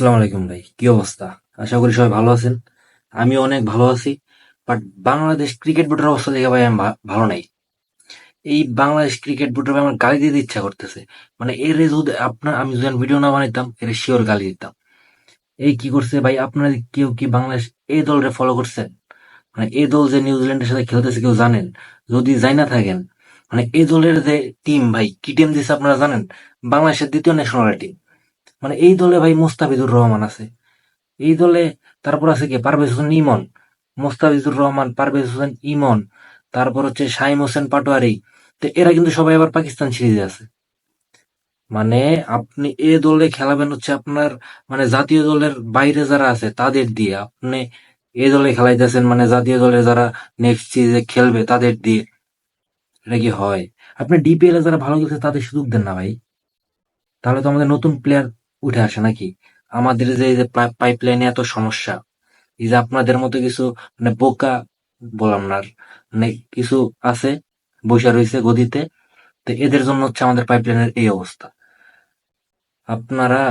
আসসালামু আলাইকুম ভাই, কি অবস্থা? আশা করি সবাই ভালো আছেন। আমি অনেক ভালো আছি বাট বাংলাদেশ ক্রিকেট বোর্ডের অবস্থা দেখে ভাই আমি ভালো নাই। এই বাংলাদেশ ক্রিকেট বোর্ডের আমার গালি দিতে ইচ্ছা করতেছে। মানে এর যদি আপনার আমি যদি ভিডিও না বানাইতাম, এর শিওর গালি দিতাম। এই কি করছে ভাই? আপনারা কেউ কি বাংলাদেশ এই দলরে ফলো করছেন? মানে এই দল যে নিউজিল্যান্ডের সাথে খেলতেছে, কেউ জানেন? যদি যাই না থাকেন মানে এই দলের যে টিম ভাই, কি টিম দিছে আপনারা জানেন? বাংলাদেশের দ্বিতীয় ন্যাশনাল টিম মানে এই দলে ভাই মুস্তাফিজুর রহমান আছে। এই দলে তারপর আছে কি? পারভেজ হোসেন ইমন। মোস্তাফিজুর রহমান, পারভেজ হোসেন ইমন। তারপর হচ্ছে শাহিম হোসেন পাটোয়ারি। তো এরা কিন্তু সবাই আবার পাকিস্তান সিরিজে আছে। মানে আপনি এ দলে খেলাবেন হচ্ছে আপনার মানে জাতীয় দলের বাইরে যারা আছে, তাদের দিয়ে আপনি এ দলে খেলাইতেছেন মানে জাতীয় দলে যারা নেক্সট সিরিজে খেলবে, তাদের দিয়ে। এটা কি হয়? আপনি ডিপিএল এ যারা ভালো খেলছে, তাদের সুযোগ দেন না ভাই। তাহলে তো আমাদের নতুন প্লেয়ার উঠে আসে নাকি? আমাদের যে এই যে পাইপ লাইনে এত সমস্যা, এই যে আপনাদের মতো কিছু মানে বোকা বললাম না মানে কিছু আছে, বসে রয়েছে গদিতে, তো এদের জন্য হচ্ছে আমাদের পাইপ লাইনের এই অবস্থা। আপনারা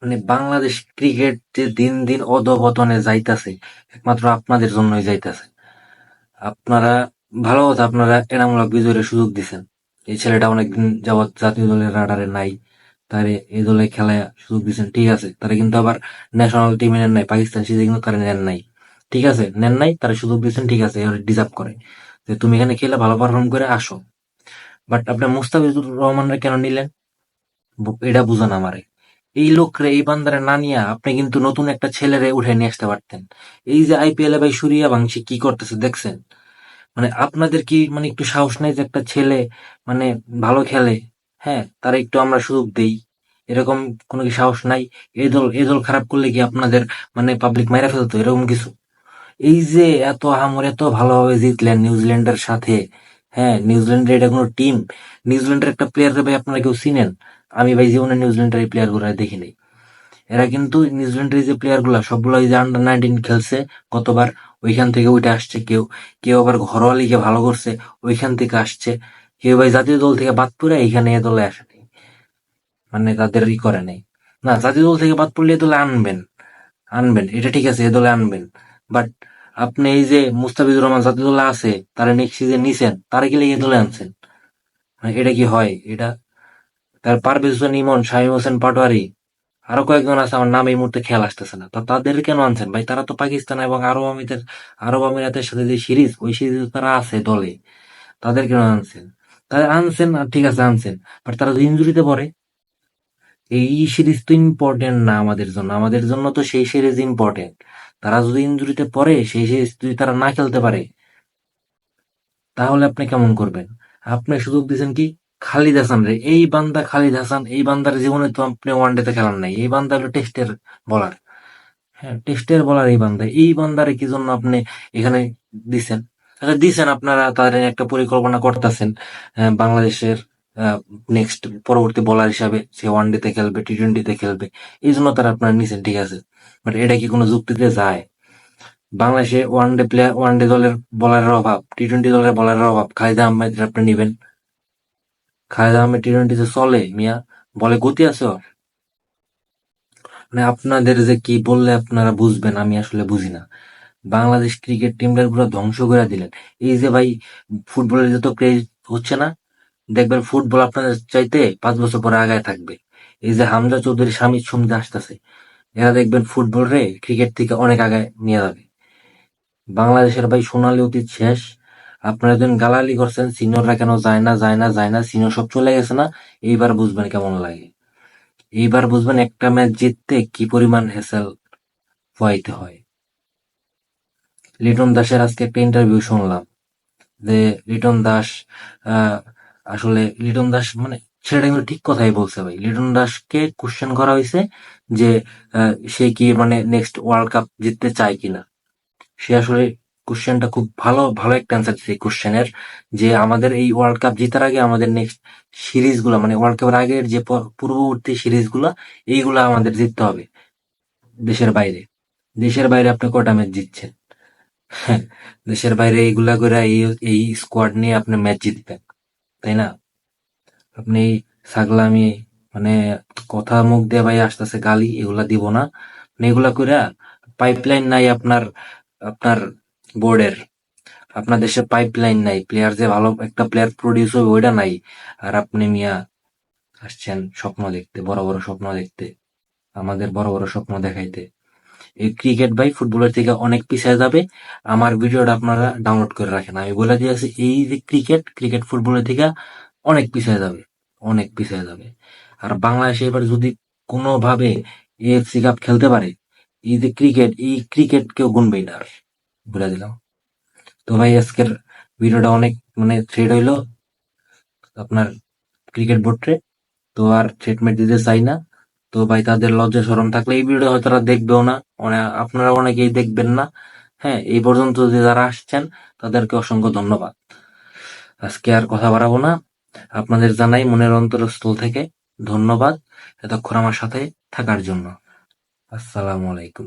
মানে বাংলাদেশ ক্রিকেট যে দিন দিন অধপতনে যাইতাছে, একমাত্র আপনাদের জন্যই যাইতাছে। আপনারা, ভালো কথা, আপনারা এনামূলক বিজয়ের সুযোগ দিছেন। এই ছেলেটা অনেকদিন যাবৎ জাতীয় দলের রাডারে নাই। তারে এই দলে খেলায় সুযোগ দিচ্ছেন ঠিক আছে। তারা কিন্তু আবার ন্যাশনাল টিমে নেন নাই, পাকিস্তান সিরিজে কিন্তু তারা নেন নাই। ঠিক আছে, নেন নাই, তারা সুযোগ দিচ্ছেন ঠিক আছে ডিজার্ভ করে। যে তুমি এখানে খেলে ভালো পারফর্ম করে আসো। বাট আপনি মুস্তাফিজুর রহমানের কেন নিলেন? এটা বুঝান আমারে। এই লোকরে, এই বান্দারে না নিয়ে আপনি কিন্তু নতুন একটা ছেলেরে উঠে নিয়ে আসতে পারতেন। এই যে আইপিএল এ ভাই সুরিয়া বাংশি কি করতেছে, দেখছেন? মানে আপনাদের কি মানে একটু সাহস নেই যে একটা ছেলে মানে ভালো খেলে? হ্যাঁ তারা একটু আমরা সুযোগ দেই। এরকম কোনো কি সাহস নাই? এই দল এই দল খারাপ করলে কি আপনাদের মানে পাবলিক মাইরা ফেলতো? এরকম কিছু? এই যে এত আহামর, এত ভালোভাবে জিতলেন নিউজিল্যান্ডের সাথে হ্যাঁ নিউজিল্যান্ডের এটা কোনো টিম নিউজিল্যান্ডের একটা প্লেয়ার ভাই আপনারা কেউ চিনেন? আমি ভাই জীবনে নিউজিল্যান্ডের এই প্লেয়ারগুলো দেখি নাই এরা কিন্তু নিউজিল্যান্ডের যে প্লেয়ারগুলা সবগুলো যে আন্ডার নাইনটিন খেলছে গতবার ওইখান থেকে ওইটা আসছে কেউ। কেউ আবার ঘরোয়া লিগে ভালো করছে, ওইখান থেকে আসছে। কেউ ভাই জাতীয় দল থেকে বাদ পড়ে এইখানে এ দলে আসেনি। মানে তাদের ই করে নাই। না, জাতীয় দল থেকে বাদ পড়লে এ দলে আনবেন। আনবেন, এটা ঠিক আছে, এ দলে আনবেন। বাট আপনি এই যে মুস্তাফিজুর রহমান জাতীয় দলে আছে, তারা নেক্সট সিজন নিছেন, তারা গেলে এ দলে আনছেন? মানে এটা কি হয়? এটা তার পারভেজ হোসেন ইমন শাহিম হোসেন পাটোয়ারি, আরও কয়েকজন আছে, আমার নাম এই মুহূর্তে খেয়াল আসতেছে না। তা তাদের কেন আনছেন? ভাই, তারা তো পাকিস্তান এবং আরব আমিরাতের আরব আমিরাতের সাথে যে সিরিজ, ওই সিরিজ তারা আছে দলে। তাদের কেন আনছেন? তাদের আনছেন আর ঠিক আছে, আনছেন। বাট তারা যদি ইঞ্জুরিতে পড়ে, এই সিরিজ তো ইম্পর্টেন্ট না আমাদের জন্য। আমাদের জন্য তো সেই সিরিজ ইম্পর্টেন্ট তারা যদি ইঞ্জুরিতে পড়ে, সেই সিরিজ যদি তারা না খেলতে পারে, তাহলে আপনি কেমন করবেন? আপনি সুযোগ দিয়েছেন কি? খালিদ হাসান রে। এই বান্দা খালিদ হাসান, এই বান্দার জীবনে তো আপনি ওয়ানডেতে খেলান নাই। এই বান্দা হলো টেস্টের বলার হ্যাঁ টেস্টের বলার এই বান্দা। এই বান্দারে কি জন্য আপনি এখানে দিছেন আচ্ছা দিছেন আপনারা তাদের একটা পরিকল্পনা করতেছেন বাংলাদেশের নেক্সট পরবর্তী বলার হিসাবে সে ওয়ানডেতে খেলবে টি টোয়েন্টিতে খেলবে, এই জন্য তারা আপনারা নিছেন, ঠিক আছে? বাট এটা কি কোনো যুক্তিতে যায়? বাংলাদেশে one day player one day দলের বলারের অভাব টি টোয়েন্টি দলের বলারের অভাব, খালিদ আহমেদ আপনি নিবেন। খালিদ আহমেদ টি টোয়েন্টিতে চলে, মিয়া, বলে গতি আছে ওর। মানে আপনাদের যে কি বললে আপনারা বুঝবেন, আমি আসলে বুঝি না। বাংলাদেশ ক্রিকেট টিমটার পুরো ধ্বংস করে দিলেন। এই যে ভাই, ফুটবলের যত ক্রেজ হচ্ছে না, দেখবেন ফুটবল আপনাদের চাইতে পাঁচ বছর পরে আগায় থাকবে। এই যে হামজা চৌধুরী স্বামী সুমিতে আসতেছে, এরা দেখবেন ফুটবল রে ক্রিকেট থেকে অনেক আগায় নিয়ে যাবে। বাংলাদেশের ভাই সোনালী অতীত শেষ। আপনারা যখন গালালি করছেন, সিনিয়ররা কেন যায় না যায় না যায় না, সিনিয়র সব চলে গেছে না? এইবার বুঝবেন কেমন লাগে। এইবার বুঝবেন একটা ম্যাচ জিততে কি পরিমাণ হেসেল পোয়াইতে হয়। লিটন দাসের আজকে একটা ইন্টারভিউ শুনলাম। যে লিটন দাস আসলে লিটন দাস মানে ছেলেটা কিন্তু ঠিক কথাই বলছে ভাই। লিটন দাসকে কোশ্চেন করা হয়েছে যে সে কি মানে নেক্সট ওয়ার্ল্ড কাপ জিততে চায় কিনা। সে আসলে কোশ্চেনটা খুব ভালো ভালো একটা অ্যান্সার দিচ্ছে কোশ্চেনের যে আমাদের এই ওয়ার্ল্ড কাপ জেতার আগে আমাদের নেক্সট সিরিজগুলা মানে ওয়ার্ল্ড কাপের আগের যে পূর্ববর্তী সিরিজগুলা, এইগুলা আমাদের জিততে হবে দেশের বাইরে। দেশের বাইরে আপনি কটা ম্যাচ জিতছেন? দেশের বাইরে এইগুলা করে এই এই স্কোয়াড নিয়ে আপনি ম্যাচ জিতবেন, তাই না? আপনি ছাগলামি মানে কথা মুখ দিয়ে ভাই আসতেছে, গালি এগুলা দিব না। এগুলা কইরা পাইপলাইন নাই আপনার আপনার বোর্ডের আপনার দেশে পাইপলাইন নাই প্লেয়ার যে ভালো একটা প্লেয়ার প্রডিউস হবে ওইটা নাই। আর আপনি মিয়া আসছেন স্বপ্ন দেখতে, বড় বড় স্বপ্ন দেখতে, আমাদের বড় বড় স্বপ্ন দেখাইতে। ক্রিকেট ভাই ফুটবলের থেকে অনেক পিছিয়ে যাবে। আমার ভিডিওটা আপনারা ডাউনলোড করে রাখেন। আমি বলে দিয়েছি, এই যে ক্রিকেট ক্রিকেট ফুটবলের থেকে অনেক পিছিয়ে যাবে, অনেক পিছিয়ে যাবে। আর বাংলাদেশে এবার যদি কোনোভাবে এএফসি কাপ খেলতে পারে, এই যে ক্রিকেট এই ক্রিকেট কেউ গুনবেই না আর, বলে দিলাম। তো ভাই, আজকের ভিডিওটা অনেক মানে থ্রেড হইল, আপনার ক্রিকেট বোর্ডে তো। আর ট্রিটমেন্ট দিতে চাই না। তো ভাই তাদের লজ্জা সরম থাকলে এই ভিডিও হয়তো তারা দেখবেও না। মানে আপনারা অনেকেই দেখবেন না। হ্যাঁ এই পর্যন্ত যে যারা আসছেন, তাদেরকে অসংখ্য ধন্যবাদ। আজকে আর কথা বাড়াবো না। আপনাদের জানাই মনের অন্তরস্থল থেকে ধন্যবাদ এতক্ষণ আমার সাথে থাকার জন্য। আসসালামু আলাইকুম।